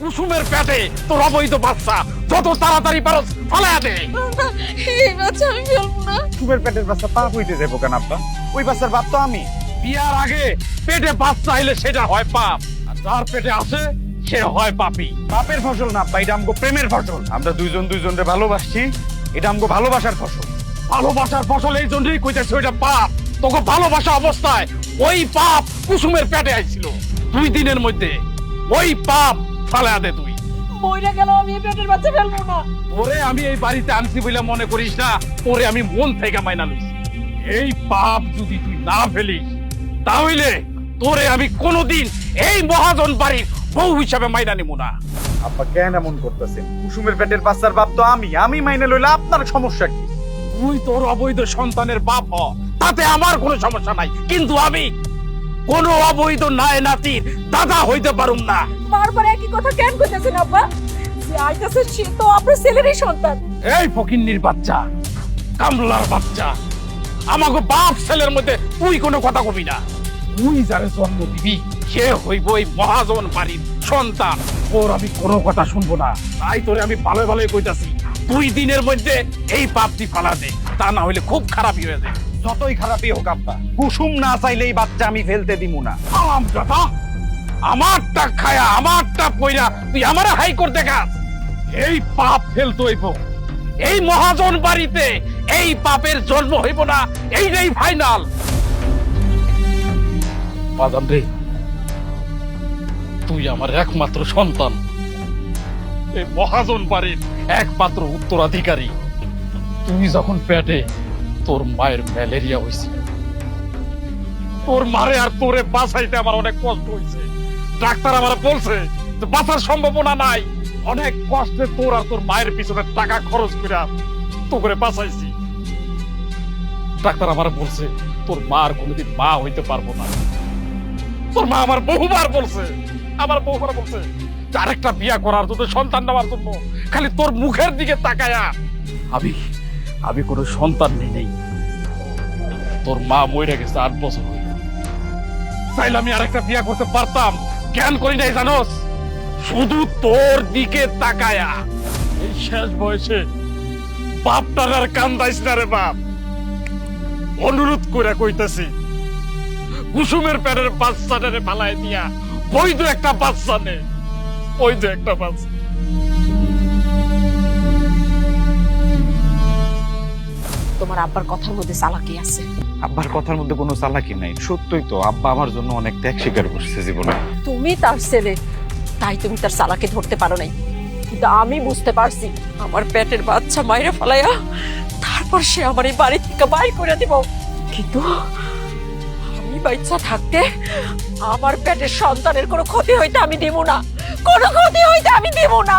কুসুমের পেটে তোর অবৈধ বাচ্চা যত তাড়াতাড়ি পারস ফালা দে। এই বাচ্চা আমি ফেলব না। কুসুমের পেটের বাচ্চা পাপ হইতে দেবো কেন আব্বা? ওই বাচ্চার বাপ তো আমি। বিয়ার আগে পেটে বাচ্চা আইলে সেটা হয় পাপ আর যার পেটে আছে সে হয় পাপী। পাপের ফসল না আব্বা এটা আমগো প্রেমের ফসল। আমরা দুইজন দুইজনরে ভালোবাসছি এটা আমগো ভালোবাসার ফসল। ভালোবাসার ফসল এই জন্যই কইতেছে ওইটা পাপ। তোকে ভালোবাসা অবস্থায় ওই পাপ কুসুমের পেটে আইছিল। দুই দিনের মধ্যে ওই পাপ ফালা দে তুই। মইরা গেল আমি এই পেটের বাচ্চা ফেলব না। ওরে আমি এই বাড়িতে আনছি বলে মনে করিস না ওরে আমি মন থেকে মাইনা লইছি। এই পাপ যদি তুই না ফেলিস তাহলে তোরে আমি কোনোদিন এই মহাজন বাড়ির বউ হিসাবে মাইনা নিব না। আব্বা কেন এমন করতেছেন? কুসুমের পেটের বাচ্চার বাপ তো আমি। আমি মাইনে লইলে আপনার সমস্যা কি? তুই তোর অবৈধ সন্তানের বাপ হ তাতে আমার কোনো সমস্যা নাই। কিন্তু আমি কোন অবৈধ নাই নাতির দাদা হইতে পারুম না। বারবার একই কথা কেন কইতেছেন আব্বা? যে আইতাছে সে তো আপনার ছেলেরই সন্তান। এই ফকিন্নির বাচ্চা কামলার বাচ্চা আমাকে বাপ ছেলের মধ্যে তুই কোনো কথা কবি না। তুই যারে জন্ম দিবি সে হইব এই মহাজন বাড়ির সন্তান। ওর আমি কোনো কথা শুনব না তাই তোরে আমি ভালো ভালোই কইতাছি। দুই দিনের মধ্যে এই পাপটি ফালা দে তা না হইলে খুব খারাপই হয়ে যায়। যতই খারাপই হোক আব্বা কুসুম না চাইলে এই বাচ্চা আমি ফেলতে দিব না। আম আমারটা খায়া, আমারটা পয়রা তুই আমারে হাই করতে খাস এই পাপ ফেলতো হইব। এই মহাজন বাড়িতে এই পাপের জন্ম হইব না, এই এইটাই ফাইনাল। বাজান রে, তুই আমার একমাত্র সন্তান। এই মহাজন বাড়ির একমাত্র উত্তরাধিকারী। তুই যখন পেটে তোর মায়ের ম্যালেরিয়া হয়েছে তোর মারে আর তোরে বাঁচাইতে আমার অনেক কষ্ট হয়েছে ডাক্তার আমার বলছে যে বাঁচার সম্ভাবনা নাই। অনেক কষ্টে তোর আর তোর মায়ের পিছনে টাকা খরচ করে তো করে বাঁচাইছি। ডাক্তার আমার বলছে, তোর মা আর কোনোদিন মা হইতে পারব না। তোর মা আমার বহুবার বলছে, আমার বহুবার বলছে আরেকটা বিয়া করার জন্য, সন্তান নেওয়ার জন্য, খালি তোর মুখের দিকে তাকায়া। আমি আমি কোনো সন্তান নেই নেই। তোর মা মরে গেছে আট বছর হইল। চাইলে আমি আরেকটা বিয়া করতে পারতাম। জ্ঞান করি নাই, জানোস? শুধু তোর দিকে তাকায়া। এই শেষ বয়সে বাপটার আর কান্দাইস না রে বাপ। অনুরোধ করে কইতাছি, কুসুমের পেটের বাচ্চাটারে পালায় দিয়া, বৈধ একটা বাচ্চা নে। বৈধ একটা বাচ্চা। তোমার আব্বার কথার মধ্যে চালাকি আছে। আব্বার কথার মধ্যে কোনো চালাকি নাই। সত্যই তো আব্বা আমার জন্য অনেক ত্যাগ স্বীকার করছে জীবনে। তুমি তার ছেলে তাই তুমি তার চালাকি ধরতে পারো নাই। কিন্তু আমি বুঝতে পারছি আমার পেটের বাচ্চা মাইরে ফেলাইয়া তারপর সে আমার এই বাড়ি থেকে বাইর করে দিব। কিন্তু আমি বাচ্চা থাকতে আমার পেটের সন্তানের কোনো ক্ষতি হইতে আমি দেব না। কোনো ক্ষতি হইতে আমি দেব না।